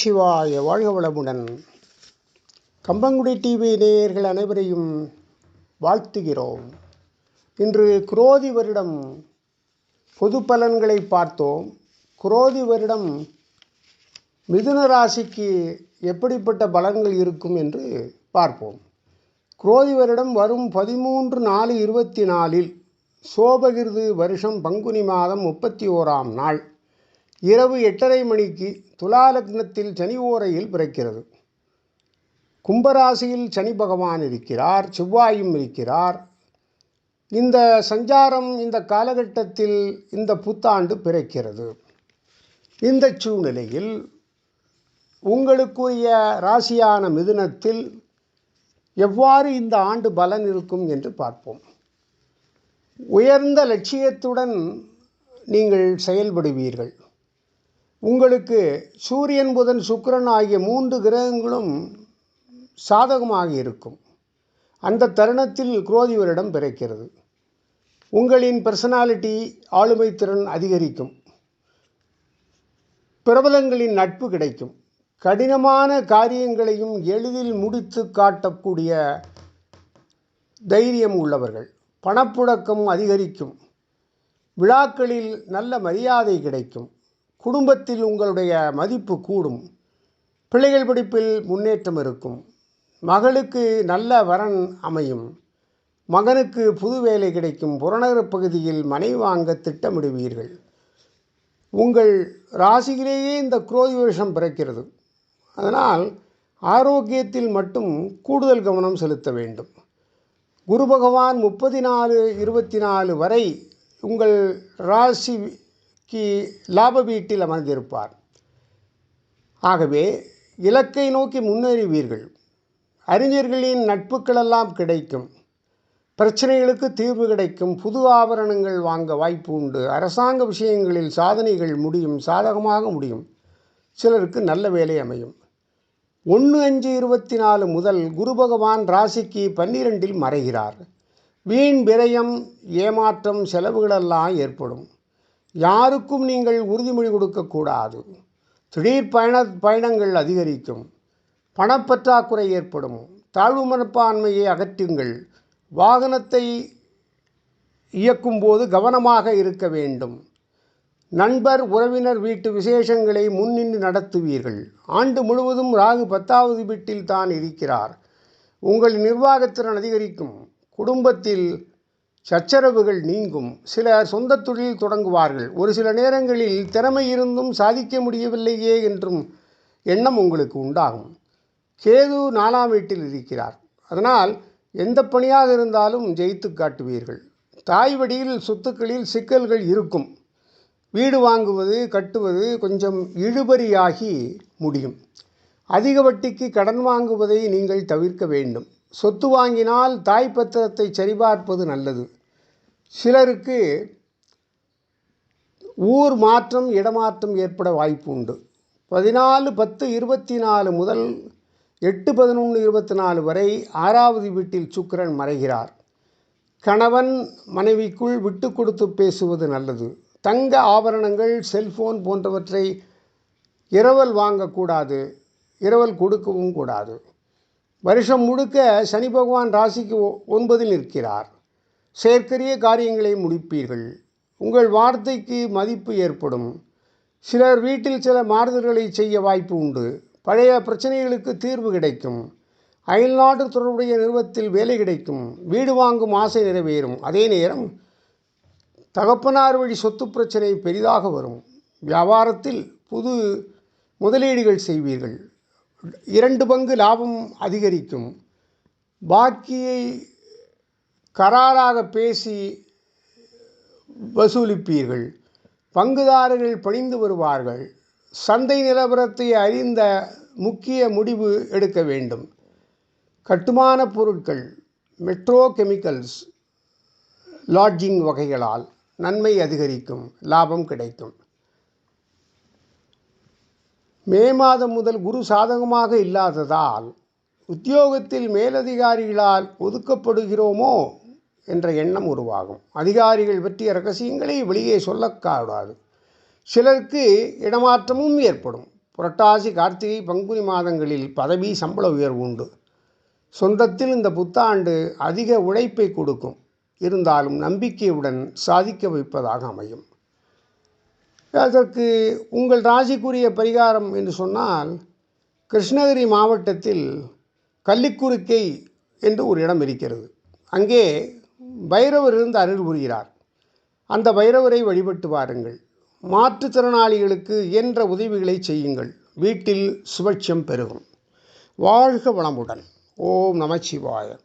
நமச்சிவாய வாழ்க வளமுடன். கம்பங்குடி டிவி நேயர்கள் அனைவரையும் வாழ்த்துகிறோம். இன்று குரோதி வருடம் பொது பலன்களை பார்த்தோம். குரோதி வருடம் மிதுன ராசிக்கு எப்படிப்பட்ட பலன்கள் இருக்கும் என்று பார்ப்போம். குரோதி வருடம் வரும் பதிமூன்று நாலு இருபத்தி நாலில் சோபகிருது வருஷம் பங்குனி மாதம் முப்பத்தி ஓராம் நாள். இரவு எட்டரை மணிக்கு துலா லக்னத்தில் சனி ஓரையில் பிறக்கிறது. கும்பராசியில் சனி பகவான் இருக்கிறார் செவ்வாயும் இருக்கிறார். இந்த சஞ்சாரம் இந்த காலகட்டத்தில் இந்த புத்தாண்டு பிறக்கிறது. இந்த சூழ்நிலையில் உங்களுக்குரிய ராசியான மிதுனத்தில் எவ்வாறு இந்த ஆண்டு பலன் இருக்கும் என்று பார்ப்போம். உயர்ந்த லட்சியத்துடன் நீங்கள் செயல்படுவீர்கள். உங்களுக்கு சூரியன் புதன் சுக்கிரன் ஆகிய மூன்று கிரகங்களும் சாதகமாக இருக்கும். அந்த தருணத்தில் குரோதி வருடம் பிறக்கிறது. உங்களின் பர்சனாலிட்டி ஆளுமை திறன் அதிகரிக்கும். பிரபலங்களின் நட்பு கிடைக்கும். கடினமான காரியங்களையும் எளிதில் முடித்து காட்டக்கூடிய தைரியம் உள்ளவர்கள். பணப்புழக்கம் அதிகரிக்கும். விழாக்களில் நல்ல மரியாதை கிடைக்கும். குடும்பத்தில் உங்களுடைய மதிப்பு கூடும். பிள்ளைகள் படிப்பில் முன்னேற்றம் இருக்கும். மகளுக்கு நல்ல வரன் அமையும். மகனுக்கு புது வேலை கிடைக்கும். புறநகர் பகுதியில் மனை வாங்க திட்டமிடுவீர்கள். உங்கள் ராசியிலேயே இந்த குரோதி வருஷம் பிறக்கிறது. அதனால் ஆரோக்கியத்தில் மட்டும் கூடுதல் கவனம் செலுத்த வேண்டும். குரு பகவான் முப்பத்தி நாலு இருபத்தி நாலு வரை உங்கள் ராசி கி லாப வீட்டில் அமர்ந்திருப்பார். ஆகவே இலக்கை நோக்கி முன்னேறுவீர்கள். அறிஞர்களின் நட்புகளெல்லாம் கிடைக்கும். பிரச்சனைகளுக்கு தீர்வு கிடைக்கும். புது ஆபரணங்கள் வாங்க வாய்ப்பு உண்டு. அரசாங்க விஷயங்களில் சாதனைகள் முடியும். சாதகமாக முடியும். சிலருக்கு நல்ல வேலை அமையும். ஒன்று அஞ்சு இருபத்தி நாலு முதல் குரு பகவான் ராசிக்கு பன்னிரெண்டில் மறைகிறார். வீண் விரயம் ஏமாற்றம் செலவுகளெல்லாம் ஏற்படும். யாருக்கும் நீங்கள் உறுதிமொழி கொடுக்கக்கூடாது. திடீர் பயண பயணங்கள் அதிகரிக்கும். பணப்பற்றாக்குறை ஏற்படும். தாழ்வு மனப்பான்மையை அகற்றுங்கள். வாகனத்தை இயக்கும்போது கவனமாக இருக்க வேண்டும். நண்பர் உறவினர் வீட்டு விசேஷங்களை முன்னின்று நடத்துவீர்கள். ஆண்டு முழுவதும் ராகு பத்தாவது வீட்டில் தான் இருக்கிறார். உங்கள் நிர்வாகத்திறன் அதிகரிக்கும். குடும்பத்தில் சச்சரவுகள் நீங்கும். சிலர் சொந்த தொழில் தொடங்குவார்கள். ஒரு சில நேரங்களில் திறமை இருந்தும் சாதிக்க முடியவில்லையே என்றும் எண்ணம் உங்களுக்கு உண்டாகும். கேது நாலாம் வீட்டில் இருக்கிறார். அதனால் எந்த பணியாக இருந்தாலும் ஜெயித்து காட்டுவீர்கள். தாய் வழியில் சொத்துக்களில் சிக்கல்கள் இருக்கும். வீடு வாங்குவது கட்டுவது கொஞ்சம் இழுபறியாகி முடியும். அதிக வட்டிக்கு கடன் வாங்குவதை நீங்கள் தவிர்க்க வேண்டும். சொத்து வாங்கினால் தாய் பத்திரத்தை சரிபார்ப்பது நல்லது. சிலருக்கு ஊர் மாற்றம் இடமாற்றம் ஏற்பட வாய்ப்பு உண்டு பதினாலு பத்து இருபத்தி நாலு முதல் எட்டு பதினொன்று இருபத்தி நாலு வரை ஆறாவது வீட்டில் சுக்கரன் மறைகிறார். கணவன் மனைவிக்குள் விட்டு கொடுத்து பேசுவது நல்லது. தங்க ஆபரணங்கள் செல்ஃபோன் போன்றவற்றை இரவல் வாங்கக்கூடாது இரவல் கொடுக்கவும் கூடாது. வருஷம் முழுக்க சனி பகவான் ராசிக்கு ஒன்பதில் நிற்கிறார். செயற்கரிய காரியங்களை முடிப்பீர்கள். உங்கள் வார்த்தைக்கு மதிப்பு ஏற்படும். சிலர் வீட்டில் சில மாறுதல்களை செய்ய வாய்ப்பு உண்டு. பழைய பிரச்சனைகளுக்கு தீர்வு கிடைக்கும். அயல்நாடு தொடர்புடைய நிறுவத்தில் வேலை கிடைக்கும். வீடு வாங்கும் ஆசை நிறைவேறும். அதே நேரம் தகப்பனார் வழி சொத்து பிரச்சனை பெரிதாக வரும். வியாபாரத்தில் புது முதலீடுகள் செய்வீர்கள். இரண்டு பங்கு லாபம் அதிகரிக்கும். பாக்கியை கராராக பேசி வசூலிப்பீர்கள். பங்குதாரர்கள் பணிந்து வருவார்கள். சந்தை நிலவரத்தை அறிந்த முக்கிய முடிவு எடுக்க வேண்டும். கட்டுமான பொருட்கள் மெட்ரோ கெமிக்கல்ஸ் லாட்ஜிங் வகைகளால் நன்மை அதிகரிக்கும் லாபம் கிடைக்கும். மே மாதம் முதல் குரு சாதகமாக இல்லாததால் உத்தியோகத்தில் மேலதிகாரிகளால் ஒதுக்கப்படுகிறோமோ என்ற எண்ணம் உருவாகும். அதிகாரிகள் பற்றிய ரகசியங்களை வெளியே சொல்லக்கூடாது. சிலருக்கு இடமாற்றமும் ஏற்படும். புரட்டாசி கார்த்திகை பங்குனி மாதங்களில் பதவி சம்பள உயர்வு உண்டு. சொந்தத்தில் இந்த புத்தாண்டு அதிக உழைப்பை கொடுக்கும். இருந்தாலும் நம்பிக்கையுடன் சாதிக்க வைப்பதாக அமையும். அதற்கு உங்கள் ராசிக்குரிய பரிகாரம் என்று சொன்னால் கிருஷ்ணகிரி மாவட்டத்தில் கள்ளிக்குறுக்கை என்று ஒரு இடம் இருக்கிறது. அங்கே பைரவர் இருந்து அருள் புரிகிறார். அந்த பைரவரை வழிபட்டு வாருங்கள். மாற்றுத்திறனாளிகளுக்கு இயன்ற உதவிகளை செய்யுங்கள். வீட்டில் சுபட்சம் பெருகும் வாழ்க வளமுடன். ஓம் நமச்சிவாயன்